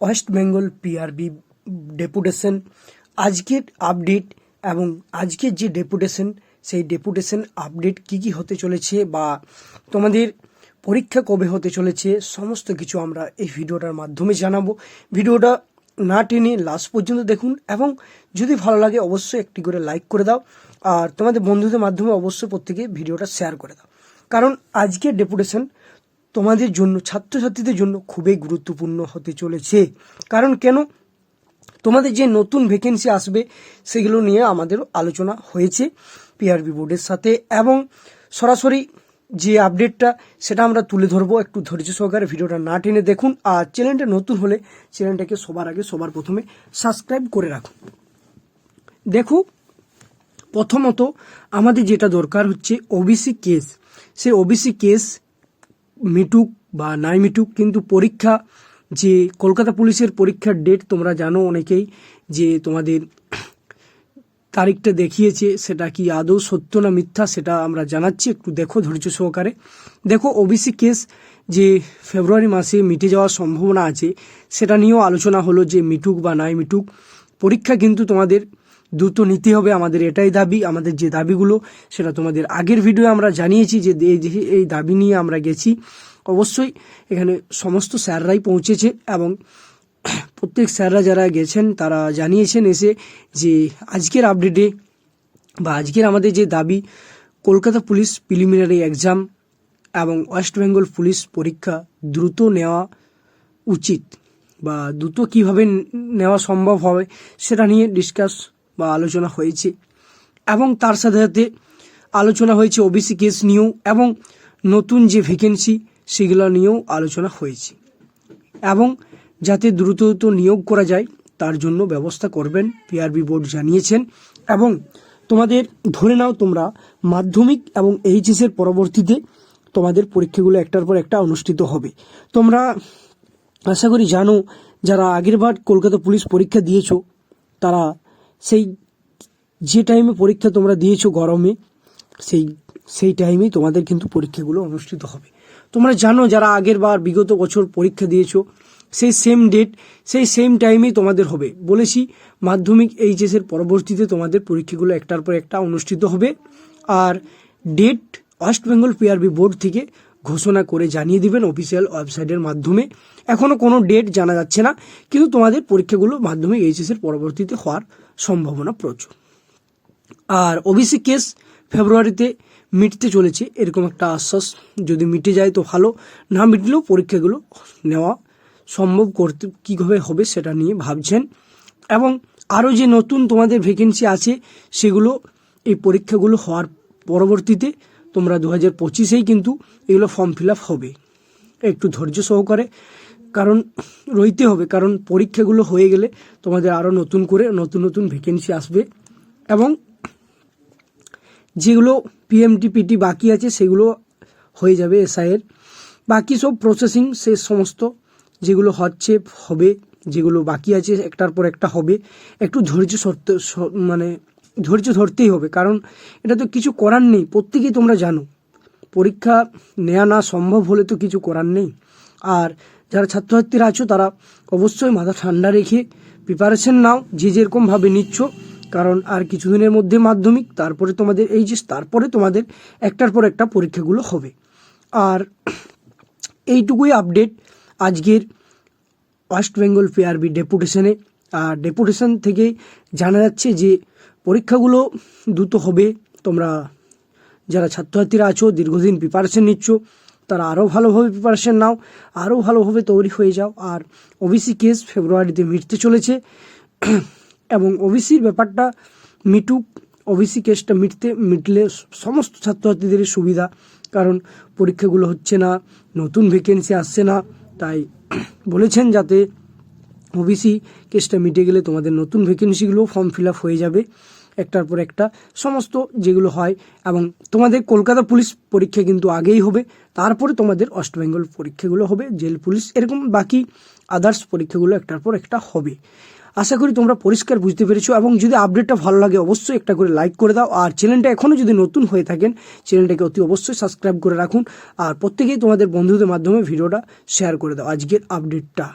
West Bengal PRB deputation. আজকের update এবং আজকের যে ডেপুটেশন, সেই ডেপুটেশন আপডেট কি কি হতে চলেছে বা তোমাদের পরীক্ষা কবে হতে চলেছে, সমস্ত কিছু আমরা এই ভিডিওটার মাধ্যমে জানাব। ভিডিওটা না টেনে লাস্ট পর্যন্ত দেখুন এবং যদি ভালো লাগে অবশ্যই একটি করে লাইক করে দাও আর তোমাদের বন্ধুদের মাধ্যমে অবশ্যই প্রত্যেকে ভিডিওটা শেয়ার করে দাও। কারণ আজকের ডেপুটেশন তোমাদের জন্য, ছাত্রছাত্রীদের জন্য খুবই গুরুত্বপূর্ণ হতে চলেছে। কারণ কেন? তোমাদের যে নতুন ভ্যাকেন্সি আসবে, সেগুলো নিয়ে আমাদের আলোচনা হয়েছে পিআরবি বোর্ডের সাথে। এবং সরাসরি যে আপডেটটা সেটা আমরা তুলে ধরবো। একটু ধৈর্য সহকারে ভিডিওটা না টেনে দেখুন। আর চ্যানেলটা নতুন হলে চ্যানেলটাকে সবার আগে, সবার প্রথমে সাবস্ক্রাইব করে রাখুন। দেখো, প্রথমত আমাদের যেটা দরকার হচ্ছে ওবিসি কেস সেই ওবিসি কেস মিটুক বা নাই মিটুক, কিন্তু পরীক্ষা যে কলকাতা পুলিশের পরীক্ষার ডেট তোমরা জানো অনেকেই, যে তোমাদের তারিখটা দেখিয়েছে, সেটা কি আদৌ সত্য না মিথ্যা সেটা আমরা জানাচ্ছি, একটু দেখো ধৈর্য সহকারে। দেখো ওবিসি কেস যে ফেব্রুয়ারি মাসে মিটে যাওয়ার সম্ভাবনা আছে, সেটা নিয়েও আলোচনা হলো যে মিটুক বা নাই মিটুক। পরীক্ষা কিন্তু তোমাদের দ্রুত নিতে হবে, আমাদের এটাই দাবি, আমাদের যে দাবিগুলো, সেটা তোমাদের আগের ভিডিও আমরা জানিয়েছি যে এই দাবি নিয়ে আমরা গেছি। অবশ্যই এখানে সমস্ত স্যাররাই পৌঁছেছে এবং প্রত্যেক স্যাররা যারা গেছেন, তারা জানিয়েছেন এসে যে আজকের আপডেটে বা আজকের আমাদের যে দাবি, কলকাতা পুলিশ প্রিলিমিনারি এক্সাম এবং ওয়েস্ট বেঙ্গল পুলিশ পরীক্ষা দ্রুত নেওয়া উচিত বা দ্রুত কীভাবে নেওয়া সম্ভব হবে, সেটা নিয়ে ডিসকাস বা আলোচনা হয়েছে। এবং তার সাথে সাথে আলোচনা হয়েছে ওবিসি কেস নিয়েও এবং নতুন যে ভ্যাকেন্সি সেগুলো নিয়েও আলোচনা হয়েছে। এবং যাতে দ্রুত দ্রুত নিয়োগ করা যায়, তার জন্য ব্যবস্থা করবেন পিআরবি বোর্ড জানিয়েছেন। এবং তোমাদের ধরে নাও তোমরা মাধ্যমিক এবং এইচএস এর পরবর্তীতে তোমাদের পরীক্ষাগুলো একটার পর একটা অনুষ্ঠিত হবে। তোমরা আশা করি জানো, যারা আগেরবার কলকাতা পুলিশ পরীক্ষা দিয়েছ, তারা সেই যে টাইমে পরীক্ষা তোমরা দিয়েছ গরমে, সেই সেই টাইমেই তোমাদের কিন্তু পরীক্ষাগুলো অনুষ্ঠিত হবে। তোমরা জানো যারা আগের বার বিগত বছর পরীক্ষা দিয়েছ, সেই সেম ডেট সেই সেম টাইমেই তোমাদের হবে। বলেছি, মাধ্যমিক এইচএস এর পরবর্তীতে তোমাদের পরীক্ষাগুলো একটার পর একটা অনুষ্ঠিত হবে। আর date West Bengal PRB board থেকে ঘোষণা করে জানিয়ে দিবেন অফিসিয়াল ওয়েবসাইটের মাধ্যমে। এখনও কোনো ডেট জানা যাচ্ছে না, কিন্তু তোমাদের পরীক্ষাগুলো মাধ্যমিক এইচএস এর পরবর্তীতে হওয়ার সম্ভাবনা প্রচুর। আর ওবিসি কেস ফেব্রুয়ারিতে মিটতে চলেছে, এরকম একটা আশ্বাস। যদি মিটে যায় তো ভালো, না মিটলেও পরীক্ষাগুলো নেওয়া সম্ভব করতে কীভাবে হবে সেটা নিয়ে ভাবছেন। এবং আরও যে নতুন তোমাদের ভ্যাকেন্সি আছে, সেগুলো, এই পরীক্ষাগুলো হওয়ার পরবর্তীতে তোমরা দু হাজার পঁচিশেই কিন্তু এগুলো ফর্ম ফিল আপ হবে। একটু ধৈর্য সহকারে কারণ রইতে হবে, কারণ পরীক্ষাগুলো হয়ে গেলে তোমাদের আরও নতুন করে নতুন নতুন ভ্যাকেন্সি আসবে এবং যেগুলো পিএমটিপিটি বাকি আছে সেগুলো হয়ে যাবে এসআইয়ের বাকি সব প্রসেসিং সে সমস্ত যেগুলো হচ্ছে, হবে, যেগুলো বাকি আছে, একটার পর একটা হবে। একটু ধৈর্য সরতে মানে ধৈর্য ধরতেই হবে, কারণ এটা তো কিছু করার নেই, প্রত্যেকেই তোমরা জানো। পরীক্ষা নেওয়া না সম্ভব হলে তো কিছু করার নেই। আর যারা ছাত্রছাত্রীরা আছো, তারা অবশ্যই মাথা ঠান্ডা রেখে প্রিপারেশন নাও, যে যেরকমভাবে নিচ্ছ। কারণ আর কিছুদিনের মধ্যে মাধ্যমিক, তারপরে তোমাদের এই যে তারপরে তোমাদের একটার পর একটা পরীক্ষাগুলো হবে। আর এইটুকুই আপডেট আজকের ওয়েস্ট বেঙ্গল পিআরবি ডেপুটেশনে আর ডেপুটেশন থেকে জানা যাচ্ছে যে পরীক্ষাগুলো দ্রুত হবে। তোমরা যারা ছাত্রছাত্রীরা আছো, দীর্ঘদিন প্রিপারেশন নিচ্ছ তারা আরও ভালোভাবে প্রিপারেশন নাও আরও ভালোভাবে তৈরি হয়ে যাও। আর ওবিসি কেস ফেব্রুয়ারিতে মিটতে চলেছে। এবং ওবিসির ব্যাপারটা মিটুক। ওবিসি কেসটা মিটতে, মিটলে সমস্ত ছাত্রছাত্রীদের সুবিধা। কারণ পরীক্ষাগুলো হচ্ছে না, নতুন ভ্যাকেন্সি আসছে না। তাই বলেছেন যাতে ওবিসি কেসটা মিটে গেলে তোমাদের নতুন ভ্যাকেন্সিগুলো ফর্ম ফিল আপ হয়ে যাবে। একটার পর একটা, সমস্ত যেগুলো হয়, এবং তোমাদের কলকাতা পুলিশ পরীক্ষা কিন্তু আগেই হবে, তারপরে তোমাদের ওয়েস্ট বেঙ্গল পরীক্ষাগুলো হবে, জেল পুলিশ, এরকম বাকি আদার্স পরীক্ষাগুলো একটার পর একটা হবে। আশা করি তোমরা পরিষ্কার বুঝতে পেরেছ, এবং যদি আপডেটটা ভালো লাগে অবশ্যই একটা করে লাইক করে দাও, আর চ্যানেলটা এখনও যদি নতুন হয়ে থাকেন চ্যানেলটাকে অতি অবশ্যই সাবস্ক্রাইব করে রাখুন, আর প্রত্যেকেই তোমাদের বন্ধুদের মাধ্যমে ভিডিওটা শেয়ার করে দাও। আজকের আপডেটটা